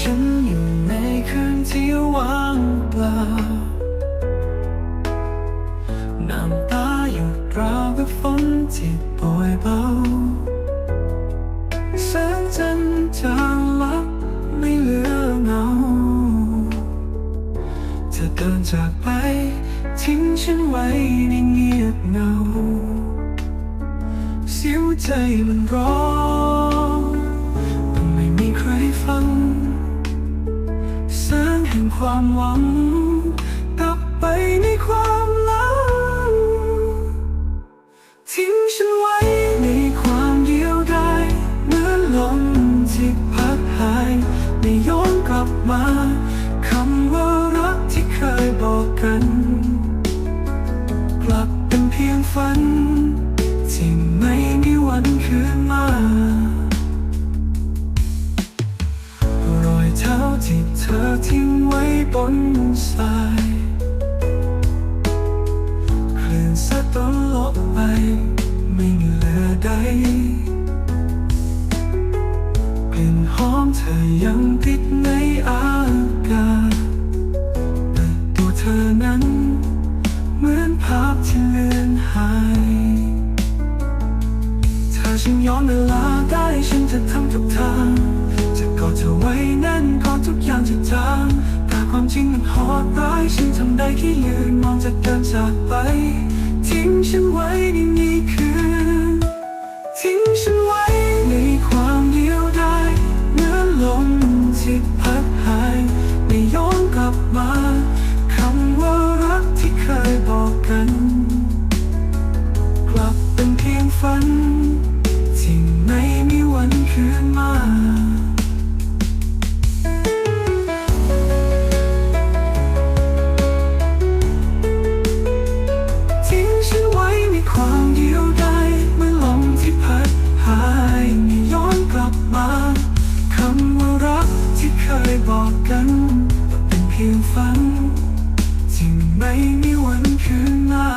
ฉันอยู่ในคืนที่ว่างเปล่า น้ำตาหยุดราวกับฝนที่โปรยเบาแสงจันทร์จางลับไม่เหลือเงาเธอเดินจากไป ทิ้งฉันไว้ในเงียบเงาเสียวใจมันร้อง ฉันไว้ในความเดียวดายเหมือนลมที่พัดหายไม่ย้อนกลับมาคำว่ารักที่เคยบอกกัน กลับเป็นเพียงฝันที่ไม่มีวันคืนมารอยเท้าที่เธอทิ้งไว้บนทรา เธอยังติดในอากาศแต่ตัวเธอนั้น เหมือนภาพที่เลือนหาย ถ้าฉันย้อนเวลาได้ฉันจะทำทุกทาง จะกอดเธอไว้แน่นกอนทุกอย่างจะจางแต่ความจริงมันโหดร้ายฉันทำได้แค่ยืนมองจะเดินจากไป ความเดียวดายเมื่อลมที่พัดหายไม่ย้อนกลับมาคำว่ารักที่เคยบอกกันเป็นเพียงฝันที่ไม่มีวันคืนมา